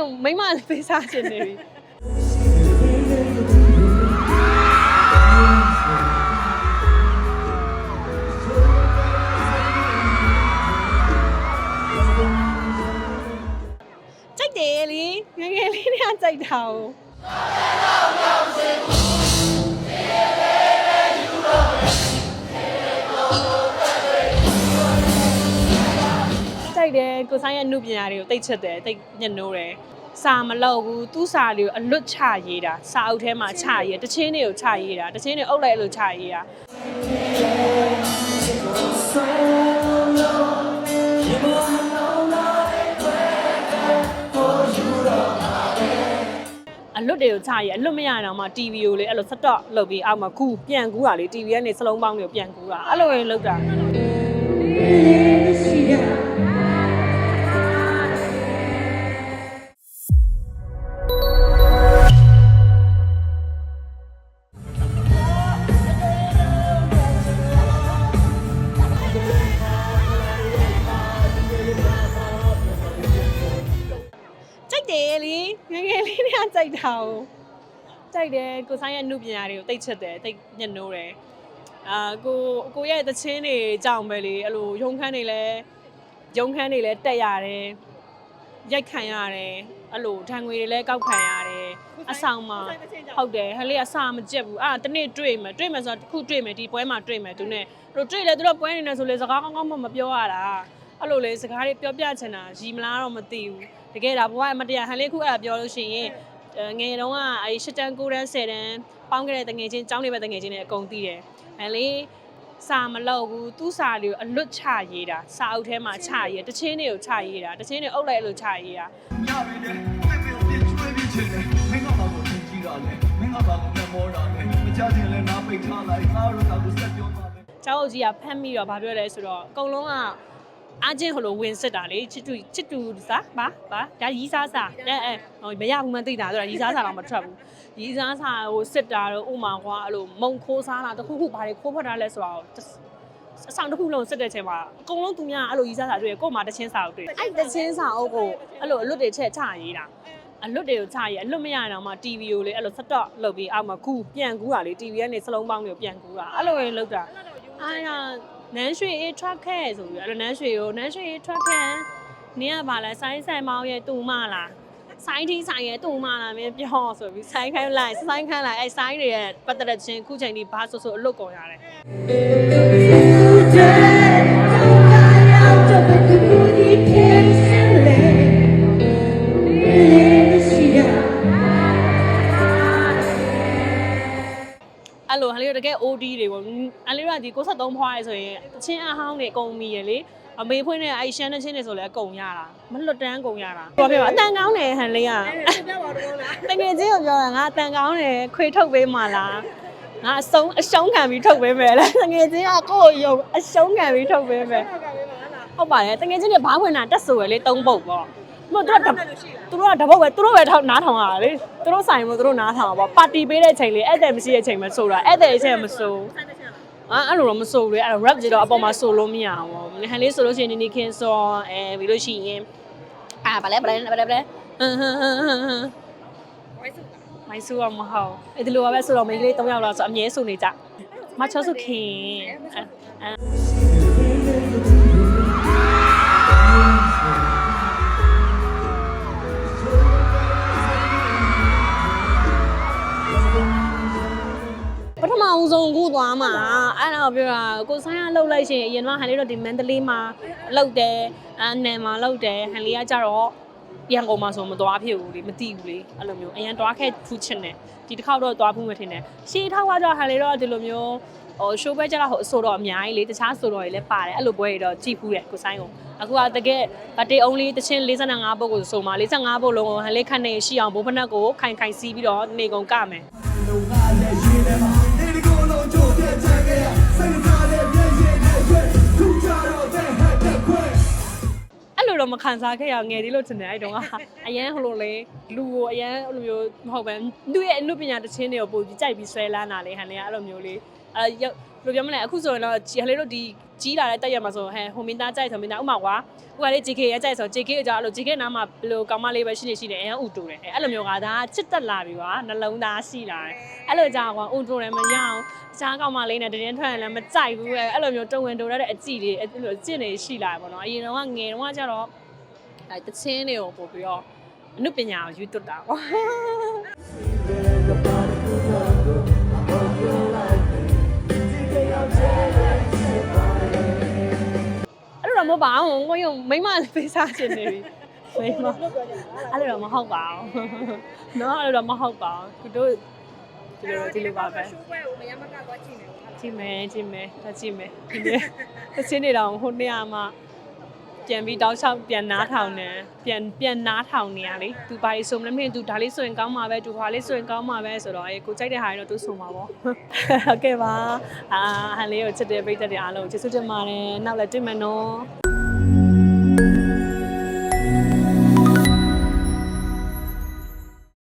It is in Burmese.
ကိုမိမလေးပေးစားခြင်းနေပြီကြိုက်တယ်လေငယ်ငယ်လေးနဲ့ကြိုက်တာ哦ကြိုက်တယ်ကိုဆိုင်ရဲ့အမှုပညာတွေကိုတိတ်ချက်တယ်တိတ်ညှက်နိုးတယ် စာမလောက်ဘူးသူ့စာတွေကိုအလွတ်ချရေးတာစာအုပ်ထဲမှာချရေးတချင်းတွေကိုချရေးတာတချင်းတွေအုပ်လိုက်လို့ချရေးတာအလွတ်တွေကိုချရေးအလွတ်မရအောင်မှ TV ကိုလေအဲ့လိုဆက်တော့လုပ်ပြီးအောက်မှာကူပြန်ကူတာလေ TV ကနေစလုံးပေါင်းတွေကိုပြန်ကူတာအဲ့လိုရင်လုပ်တာ ငယ်ငယ်လေးနဲ့ကြိုက်တာ哦ကြိုက်တယ်ကိုဆိုင်ရဲ့အမှုပညာတွေကိုတိတ်ချက်တယ်တိတ်ညှက်နိုးတယ်အာကိုကိုရဲ့တချင်းတွေကြောင်ပဲလေအဲ့လိုရုံခန်းတွေလည်းရုံခန်းတွေလည်းတက်ရတယ်ရိုက်ခံရတယ်အဲ့လိုဓာန်ငွေတွေလည်းကောက်ခံရတယ်အဆောင်မှာဟုတ်တယ်ဟဲ့လေးအစာမကြက်ဘူးအာတနေ့တွေ့မယ်တွေ့မယ်ဆိုတော့တစ်ခုတွေ့မယ်ဒီပွဲမှာတွေ့မယ်သူနဲ့တို့တွေ့လေသူတို့ပွဲနေနေဆိုလေစကားကောင်းကောင်းမှမပြောရတာအဲ့လိုလေစကားတွေပြောပြချင်တာရီမလားတော့မသိဘူး တကယ်ဒါဘဝမတရားဟန်လေးခုအဲ့ဒါပြောလို့ရှိရင်အဲငယ်တုန်းကအဲ၈တန်း9တန်း10တန်းပေါင်းခဲ့တဲ့တငယ်ချင်းចောင်းနေပဲတငယ်ချင်းတွေအကုန်သိတယ်ဟန်လေးစာမလောက်ဘူးသူ့စာတွေကိုအလွတ်ချရေးတာစာအုပ်ထဲမှာချရေးတချင်းတွေကိုချရေးတာတချင်းတွေအုပ်လိုက်လို့ချရေးတာညပြီလေပြပြပြကျွေးပြချင်တယ်မင်းကဘာကိုသင်ကြည့်တာလဲမင်းကဘာကိုမျက်မောတာလဲမချချင်လဲနားပိတ်ထားလိုက်ငါတို့ကကိုဆက်ပြောပါမယ်ကျောင်းအုပ်ကြီးကဖမ်းပြီးတော့ဗာပြောလဲဆိုတော့အကုန်လုံးက အားချင်းဟိုလိုဝင်စစ်တာလေချစ်တူချစ်တူစားပါပါဒါရီးစားစားအဲအဲဟိုမရဘူးမသိတာဆိုတော့ရီးစားစားတော့မထွက်ဘူးရီးစားစားဟိုစစ်တာတော့ဥမာကွာအဲ့လိုမုံခိုးစားတာတခုခုဘာတွေခိုးဖက်တာလဲဆိုတော့အဆောင်တစ်ခုလုံးစစ်တဲ့ချိန်မှာအကုန်လုံးသူများအဲ့လိုရီးစားစားတွေ့ရကို့မှာတချင်းစာအုပ်တွေ့အဲ့တချင်းစာအုပ်ကိုအဲ့လိုအလွတ်တွေချက်ချရေးတာအလွတ်တွေကိုချရေးအလွတ်မရအောင်မှ TV ကိုလေအဲ့လိုဆက်တော့လုပ်ပြီးအောက်မှာကူပြန်ကူတာလေ TV ကနေစလုံးပေါင်းတွေကိုပြန်ကူတာအဲ့လိုရင်လုပ်တာအားရ နန်းရွှေအေးထွက်ခဲ့ဆိုပြီးအဲ့လိုနန်းရွှေကိုနန်းရွှေအေးထွက်ခဲ့နင်းကပါလဲဆိုင်းဆိုင်မောင်းရဲ့တူမလားဆိုင်းတီးဆိုင်ရဲ့တူမလားမင်းပြောဆိုပြီးဆိုင်းခိုင်းလိုက်ဆိုင်းခိုင်းလိုက်အဲ့ဆိုင်းတွေရဲ့ပတ်သက်တဲ့ချင်းခုချိန်ဒီဘာဆိုဆိုအလွတ်ကုန်ရတယ် ဒီ63ဖွားရဲဆိုရင်တချင်းအဟောင်းတွေအကုန်မီရလေအမေဖွင့်တဲ့အဲ့ရှမ်းတဲ့ချင်းတွေဆိုလည်းအကုန်ရတာမလွတ်တန်းကုန်ရတာပြောပြပါအတန်ကောင်းတယ်ဟန်လေးကတကယ်ချင်းကိုပြောတာငါအတန်ကောင်းတယ်ခွေထုတ်ပေးမှလားငါအဆုံးအရှုံးခံပြီးထုတ်ပေးမယ်လေတကယ်ချင်းကကိုယ့်ကိုယုံအရှုံးခံပြီးထုတ်ပေးမယ်ဟုတ်ပါတယ်တကယ်ချင်းတွေဘားဝင်တာတက်ဆိုရလေ၃ပုတ်ပေါ့မဟုတ်တော့သူတို့ကတပုတ်ပဲသူတို့ပဲထောက်နားထောင်ရတာလေသူတို့ဆိုင်မို့သူတို့နားထောင်ပါပါတီပေးတဲ့ချိန်လေဧည့်သည်မရှိတဲ့ချိန်မှာဆိုတာဧည့်သည်အချိန်မဆို အာအဲ့လိုတော့မဆိုလေအဲ့တော့ rap ကြီးတော့အပေါ်မှာဆိုလို့မရအောင်ပေါ့ဟန်လေးဆိုလို့ရှိရင်နီနီခင်းစောအဲပြီးလို့ရှိရင်အာဗလဲဗလဲဗလဲဗလဲဟမ်ဟမ်ဟမ်ဟမ်ဟမ်မိုင်းဆူကမဟုတ်အဲ့ဒီလိုပဲဆိုတော့မိန်းကလေး၃ယောက်လောက်ဆိုအမြဲဆိုနေကြမချောစုခင်အဲ အဦးဆုံးကူသွားမှာအဲ့တော့ပြောတာကိုဆိုင်ကလှုပ်လိုက်ရှင်အရင်ကဟန်လေးတော့ဒီမန္တလေးမှာလှုပ်တယ်အနယ်မှာလှုပ်တယ်ဟန်လေးကကြတော့ရန်ကုန်မှာဆိုမသွားဖြစ်ဘူးလေမသိဘူးလေအဲ့လိုမျိုးအရင်သွားခဲ့ဖူးချင်တယ်ဒီတစ်ခေါက်တော့သွားဖူးမှထင်တယ်ရှေးထောက်ကကြတော့ဟန်လေးတော့ဒီလိုမျိုးဟိုရှိုးပွဲကြတော့ဟိုအဆိုတော့အများကြီးလေတခြားဆိုတော့တွေလည်းပါတယ်အဲ့လိုပွဲတွေတော့ကြည့်ဖူးတယ်ကိုဆိုင်ကိုအခုကတကယ်ဗတေး only တချင်း45ပုတ်ကိုဆိုမှ45ပုတ်လုံးကိုဟန်လေးခန့်နေရှိအောင်ဘိုးဖနက်ကိုခိုင်ခိုင်စီးပြီးတော့နေကုန်ကမယ်တို့ကလည်းရေးတယ်မှာဒီကိုယ် တော့မခံစားခဲ့ရငယ်သေးလို့ထင်တယ်အဲ့တုန်းကအရန်ဟိုလိုလေလူကိုအရန်အဲ့လိုမျိုးမဟုတ်ပဲသူ့ရဲ့အမှုပညာတစ်ချင်းတွေကိုပို့ပြီးကြိုက်ပြီးဆွဲလန်းတာလေဟန်လေးကအဲ့လိုမျိုးလေးအဲရောက် ဘယ်လိုပြောမလဲအခုဆိုရင်တော့ဟဲလေးတို့ဒီကြီးလာတဲ့တက်ရမှာဆိုဟဲဟိုမင်းသားကြိုက်ဆိုမင်းသားဥမာကွာဥကလေး JK ရဲ့ကြိုက်ဆို JK အကြောင်းအဲ့လို JK နားမှာဘယ်လိုကောင်မလေးပဲရှိနေရှိတယ်အဲဥတူတယ်အဲအဲ့လိုမျိုးကဒါချစ်တက်လာပြီကွာနှလုံးသားရှိလာတယ်အဲ့လိုကြောင့်ကွာဥတူတယ်မရအောင်ရှားကောင်မလေးနဲ့တရင်ထွက်ရင်လည်းမကြိုက်ဘူးအဲအဲ့လိုမျိုးတုံဝင်တူရတဲ့အကြည့်တွေအဲ့လိုအကျင့်တွေရှိလာတယ်ပေါ့နော်အရင်တော့ငယ်တော့ကကျတော့အဲတချင်းတွေကိုပို့ပြီးတော့အနုပညာကိုယူတွတ်တာကွာ မဟုတ်ပါဘူးကိုယုံမိမလေးပေးစားချင်နေပြီမိမအဲ့လိုတော့မဟုတ်ပါဘူးနော်အဲ့လိုတော့မဟုတ်ပါဘူးသူတို့ဒီလိုဒီလိုပါပဲရှုပ်ပွဲကိုမရမကတော့ကြည့်နေဘူးကြည့်မယ်ကြည့်မယ်ဒါကြည့်မယ်ဒီနေ့အချင်းနေတော့ဟိုနေ့ကမှပြန်ပြီးတောက်လျှောက်ပြန်နားထောင်တယ်ပြန်ပြန်နားထောင်နေရလေသူဘာလေးဆိုမလဲမင်းသူဒါလေးဆိုရင်ကောင်းမှာပဲသူဟာလေးဆိုရင်ကောင်းမှာပဲဆိုတော့အေးကိုကြိုက်တဲ့ဟာတွေတော့သူဆိုမှာပေါ့ဟုတ်ကဲ့ပါအာဟန်လေးကိုချစ်တဲ့ပိတ်သက်တွေအားလုံးကျေးဇူးတင်ပါတယ်နောက်လည်းတွေ့မယ်နော်